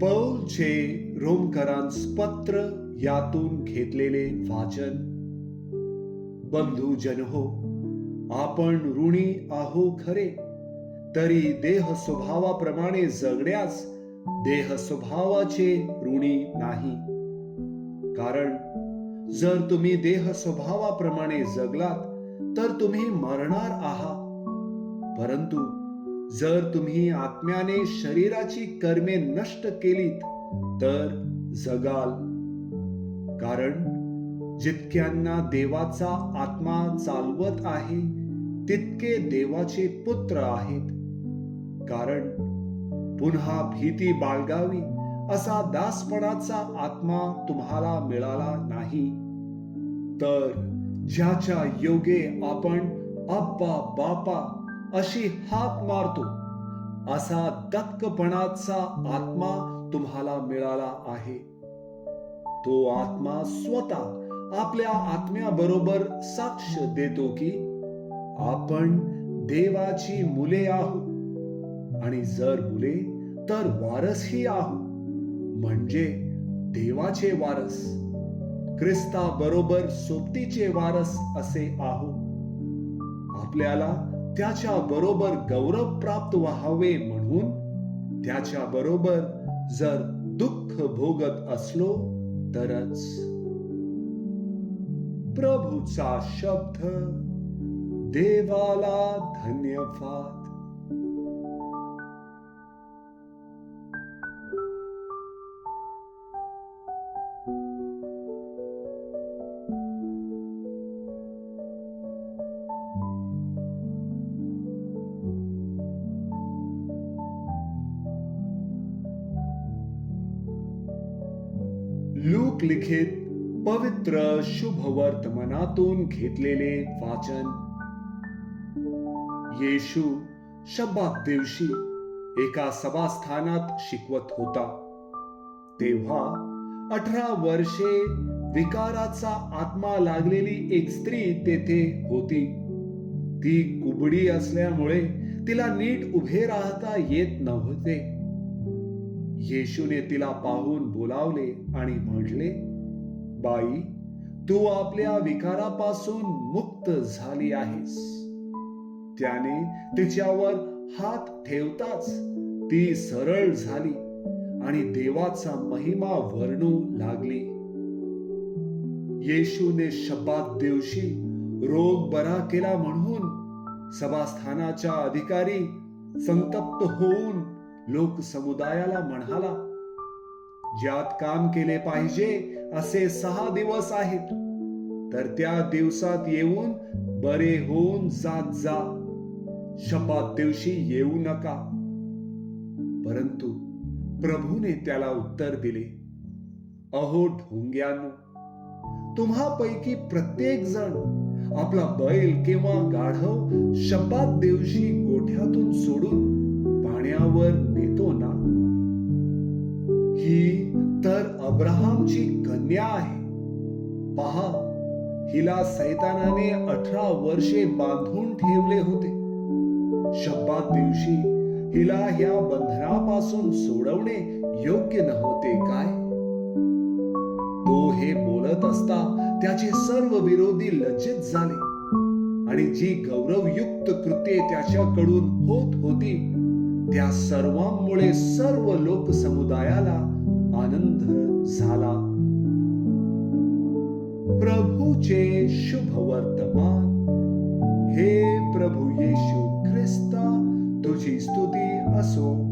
पौलचे रोमकरांस पत्र यातून घेतलेले वाचन. बंधू जन हो आपण ऋणी आहो खरे तरी देह स्वभावाप्रमाणे जगण्यास देह स्वभावाचे ऋणी नाही. कारण जर तुम्ही देह स्वभावाप्रमाणे जगलात तर तुम्ही मरणार आहात. परंतु जर तुम्ही आत्म्याने शरीराची कर्मे नष्ट केलीत तर जगाल. कारण जितक्यांना देवाचा आत्मा चालवत आहे तितके देवाचे पुत्र आहेत. कारण पुन्हा भीती बाळगावी असा दासपणाचा आत्मा तुम्हाला मिळाला नाही. तर ज्याच्या योगे आपण अप्पा बापा अशी हाक मारतो. असा दत्कपणाचा आत्मा तुम्हाला मिळाला आहे. तो आत्मा स्वतः आपल्या आत्म्याबरोबर साक्ष देतो की आपण देवाची मुले आहोत. आणि जर मुले तर वारसही आहोत. म्हणजे देवाचे वारस. ख्रिस्ता बरोबर सोबतीचे वारस असे आहोत. आपल्याला त्याच्या बरोबर गौरव प्राप्त व्हावे म्हणून त्याच्या बरोबर जर दुःख भोगत असलो तरच. प्रभूचा शब्द देवाला धन्यवाद. लूक लिखित पवित्र शुभ वर्तमानातून घेतलेले वाचन. येशू शब्दात दिवशी एका सभास्थानात शिकवत होता. तेव्हा अठरा वर्षे विकाराचा आत्मा लागलेली एक स्त्री तेथे होती. ती कुबडी असल्यामुळे तिला नीट उभे राहता येत नव्हते. येशूने तिला पाहून बोलावले आणि म्हटले बाई तू आपल्या विकारापासून मुक्त झाली आहेस. त्याने तिच्यावर हात ठेवताच ती सरळ झाली आणि देवाचा महिमा वर्णू लागली. येशूने शब्दात दिवशी रोग बरा केला म्हणून सभास्थानाच्या अधिकारी संतप्त होऊन लोक समुदायाला म्हणाला ज्यात काम केले पाहिजे असे सहा दिवस आहेत. तर त्या दिवसात येऊन बरे होऊन जात जा. शपात दिवशी येऊ नका. परंतु प्रभूने त्याला उत्तर दिले अहो ढोंग्यानो तुम्हापैकी प्रत्येक जण आपला बैल किंवा गाढव शपात दिवशी गोठ्यातून सोडून पाण्यावर नेतो ना ही तर अब्राहमची कन्या आहे. पहा हिला सैतानाने अठरा वर्षे बांधून ठेवले होते. शब्दात दिवशी हिला ह्या बंधनापासून सोडवणे योग्य नव्हते काय? तो हे बोलत असता त्याचे सर्व विरोधी लज्जित झाले. आणि जी गौरवयुक्त कृत्ये त्याच्याकडून होत होती त्या सर्वांमुळे सर्व लोक समुदायाला आनंद झाला. प्रभूचे शुभ वर्तमान. हे प्रभू येशू ख्रिस्ता तुझी स्तुती असो.